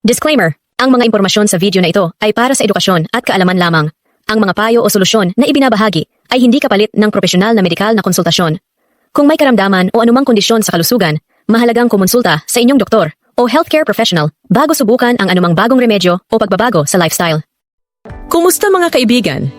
Disclaimer, ang mga impormasyon sa video na ito ay para sa edukasyon at kaalaman lamang. Ang mga payo o solusyon na ibinabahagi ay hindi kapalit ng profesional na medikal na konsultasyon. Kung may karamdaman o anumang kondisyon sa kalusugan, mahalagang kumonsulta sa inyong doktor o healthcare professional bago subukan ang anumang bagong remedyo o pagbabago sa lifestyle. Kumusta mga kaibigan?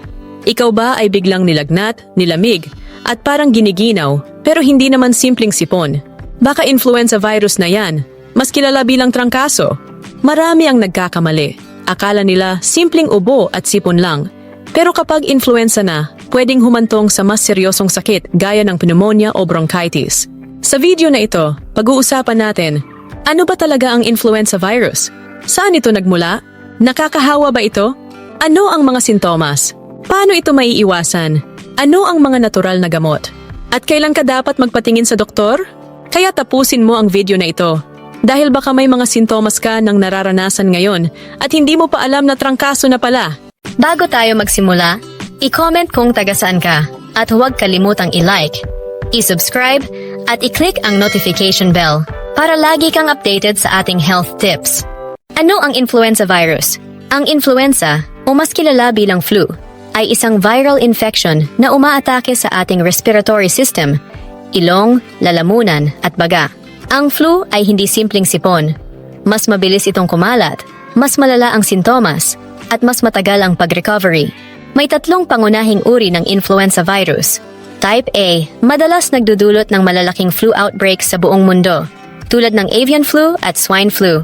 Ikaw ba ay biglang nilagnat, nilamig, at parang giniginaw pero hindi naman simpleng sipon? Baka influenza virus na yan, mas kilala bilang trangkaso. Marami ang nagkakamali. Akala nila simpleng ubo at sipon lang. Pero kapag influenza na, pwedeng humantong sa mas seryosong sakit gaya ng pneumonia o bronchitis. Sa video na ito, pag-uusapan natin, ano ba talaga ang influenza virus? Saan ito nagmula? Nakakahawa ba ito? Ano ang mga sintomas? Paano ito maiiwasan? Ano ang mga natural na gamot? At kailan ka dapat magpatingin sa doktor? Kaya tapusin mo ang video na ito. Dahil baka may mga sintomas ka ng nararanasan ngayon at hindi mo pa alam na trangkaso na pala. Bago tayo magsimula, i-comment kung taga saan ka at huwag kalimutang i-like, i-subscribe at i-click ang notification bell para lagi kang updated sa ating health tips. Ano ang influenza virus? Ang influenza, o mas kilala bilang flu, ay isang viral infection na umaatake sa ating respiratory system, ilong, lalamunan at baga. Ang flu ay hindi simpleng sipon. Mas mabilis itong kumalat, mas malala ang sintomas, at mas matagal ang pag-recovery. May tatlong pangunahing uri ng influenza virus. Type A, madalas nagdudulot ng malalaking flu outbreaks sa buong mundo, tulad ng avian flu at swine flu.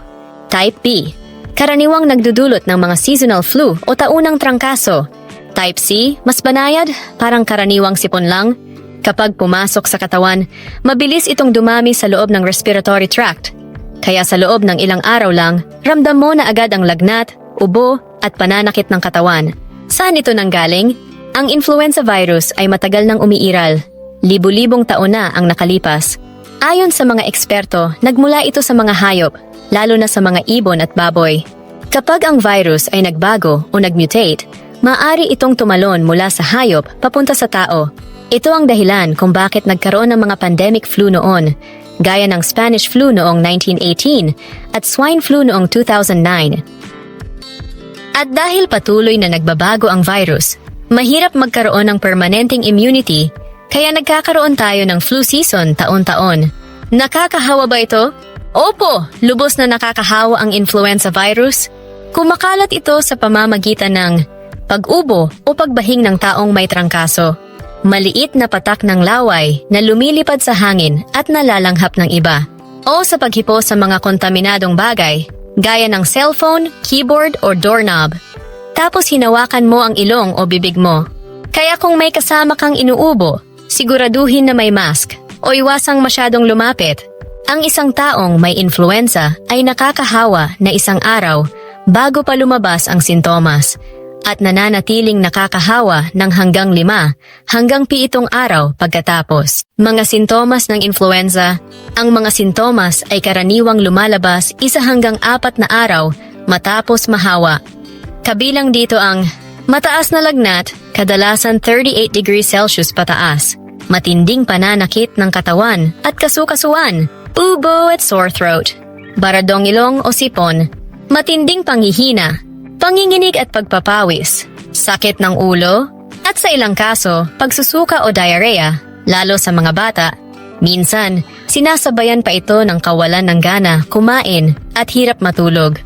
Type B, karaniwang nagdudulot ng mga seasonal flu o taunang trangkaso. Type C, mas banayad, parang karaniwang sipon lang. Kapag pumasok sa katawan, mabilis itong dumami sa loob ng respiratory tract. Kaya sa loob ng ilang araw lang, ramdam mo na agad ang lagnat, ubo, at pananakit ng katawan. Saan ito nanggaling? Ang influenza virus ay matagal nang umiiral. Libu-libong taon na ang nakalipas. Ayon sa mga eksperto, nagmula ito sa mga hayop, lalo na sa mga ibon at baboy. Kapag ang virus ay nagbago o nagmutate, maaari itong tumalon mula sa hayop papunta sa tao. Ito ang dahilan kung bakit nagkaroon ng mga pandemic flu noon, gaya ng Spanish flu noong 1918 at swine flu noong 2009. At dahil patuloy na nagbabago ang virus, mahirap magkaroon ng permanenteng immunity, kaya nagkakaroon tayo ng flu season taon-taon. Nakakahawa ba ito? Opo, lubos na nakakahawa ang influenza virus. Kumakalat ito sa pamamagitan ng pag-ubo o pagbahing ng taong may trangkaso. Maliit na patak ng laway na lumilipad sa hangin at nalalanghap ng iba. O sa paghipo sa mga kontaminadong bagay, gaya ng cellphone, keyboard o doorknob. Tapos hinawakan mo ang ilong o bibig mo. Kaya kung may kasama kang inuubo, siguraduhin na may mask o iwasang masyadong lumapit. Ang isang taong may influenza ay nakakahawa na isang araw bago pa lumabas ang sintomas at nananatiling nakakahawa ng hanggang lima hanggang piitong araw pagkatapos. Mga sintomas ng influenza, ang mga sintomas ay karaniwang lumalabas isa hanggang apat na araw matapos mahawa. Kabilang dito ang mataas na lagnat, kadalasan 38 degrees Celsius pataas, matinding pananakit ng katawan at kasukasuan, ubo at sore throat, baradong ilong o sipon, matinding panghihina, panginginig at pagpapawis, sakit ng ulo, at sa ilang kaso, pagsusuka o diarrhea, lalo sa mga bata. Minsan, sinasabayan pa ito ng kawalan ng gana, kumain, at hirap matulog.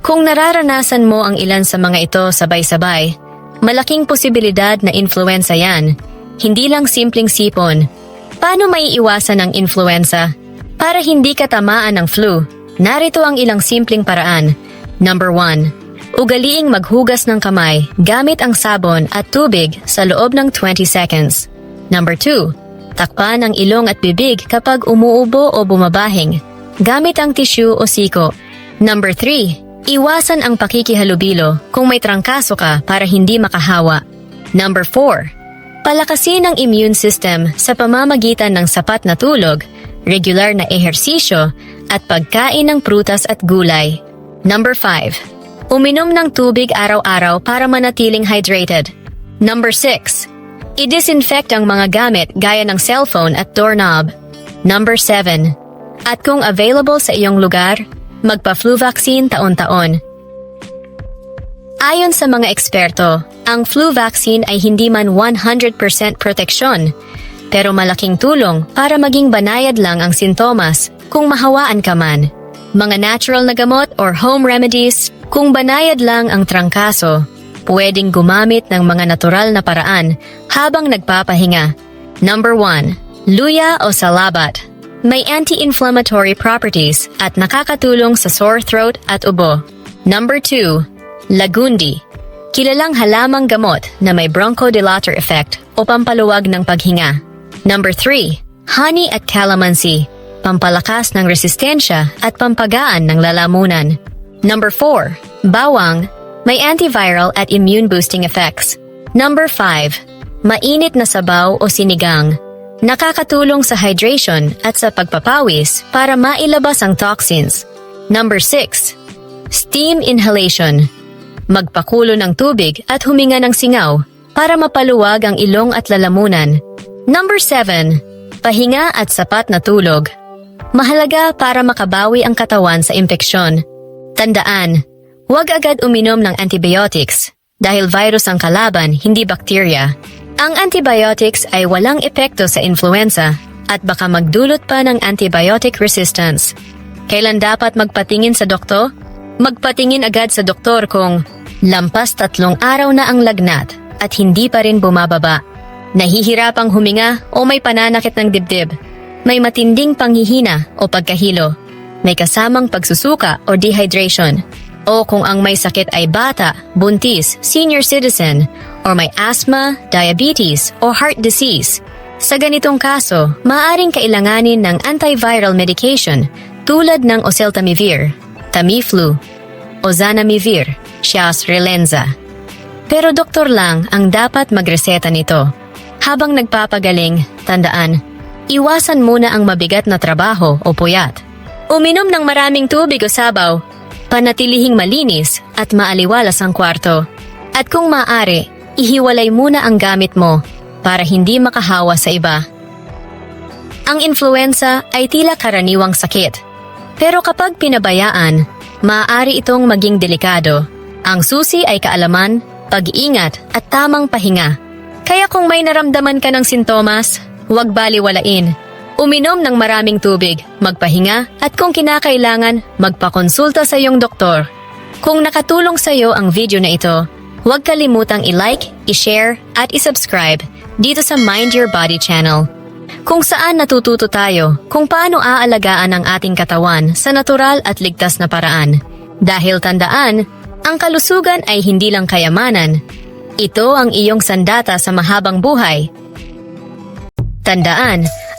Kung nararanasan mo ang ilan sa mga ito sabay-sabay, malaking posibilidad na influenza yan. Hindi lang simpleng sipon. Paano maiiwasan ang influenza? Para hindi ka tamaan ng flu, narito ang ilang simpleng paraan. Number 1. Ugaliing maghugas ng kamay gamit ang sabon at tubig sa loob ng 20 seconds. Number 2. Takpan ang ilong at bibig kapag umuubo o bumabahing gamit ang tissue o siko. Number 3. Iwasan ang pakikihalubilo kung may trangkaso ka para hindi makahawa. Number 4. Palakasin ang immune system sa pamamagitan ng sapat na tulog, regular na ehersisyo, at pagkain ng prutas at gulay. Number 5. Uminom ng tubig araw-araw para manatiling hydrated. Number 6. I-disinfect ang mga gamit gaya ng cellphone at doorknob. Number 7. At kung available sa iyong lugar, magpa-flu vaccine taon-taon. Ayon sa mga eksperto, ang flu vaccine ay hindi man 100% proteksyon, pero malaking tulong para maging banayad lang ang sintomas kung mahawaan ka man. Mga natural na gamot or home remedies, kung banayad lang ang trangkaso, pwedeng gumamit ng mga natural na paraan habang nagpapahinga. Number 1. Luya o salabat. May anti-inflammatory properties at nakakatulong sa sore throat at ubo. Number 2. Lagundi. Kilalang halamang gamot na may bronchodilator effect o pampaluwag ng paghinga. Number 3. Honey at calamansi. Pampalakas ng resistensya at pampagaan ng lalamunan. Number 4. Bawang. May antiviral at immune boosting effects. Number 5. Mainit na sabaw o sinigang. Nakakatulong sa hydration at sa pagpapawis para mailabas ang toxins. Number 6. Steam inhalation. Magpakulo ng tubig at huminga ng singaw para mapaluwag ang ilong at lalamunan. Number 7. Pahinga at sapat na tulog. Mahalaga para makabawi ang katawan sa impeksyon. Tandaan, huwag agad uminom ng antibiotics dahil virus ang kalaban, hindi bakterya. Ang antibiotics ay walang epekto sa influenza at baka magdulot pa ng antibiotic resistance. Kailan dapat magpatingin sa doktor? Magpatingin agad sa doktor kung lampas tatlong araw na ang lagnat at hindi pa rin bumababa. Nahihirapang huminga o may pananakit ng dibdib. May matinding panghihina o pagkahilo. May kasamang pagsusuka o dehydration. O kung ang may sakit ay bata, buntis, senior citizen, or may asthma, diabetes, o heart disease. Sa ganitong kaso, maaring kailanganin ng antiviral medication tulad ng oseltamivir, Tamiflu, o Zanamivir, Xias Relenza. Pero doktor lang ang dapat magreseta nito. Habang nagpapagaling, tandaan, iwasan muna ang mabigat na trabaho o puyat. Uminom ng maraming tubig o sabaw, panatilihing malinis at maaliwalas ang kwarto. At kung maaari, ihiwalay muna ang gamit mo para hindi makahawa sa iba. Ang influenza ay tila karaniwang sakit. Pero kapag pinabayaan, maaari itong maging delikado. Ang susi ay kaalaman, pag-iingat at tamang pahinga. Kaya kung may naramdaman ka ng sintomas, huwag baliwalain. Uminom ng maraming tubig, magpahinga at kung kinakailangan, magpakonsulta sa iyong doktor. Kung nakatulong sa iyo ang video na ito, huwag kalimutang i-like, i-share at i-subscribe dito sa Mind Your Body channel. Kung saan natututo tayo kung paano aalagaan ang ating katawan sa natural at ligtas na paraan. Dahil tandaan, ang kalusugan ay hindi lang kayamanan. Ito ang iyong sandata sa mahabang buhay. Tandaan,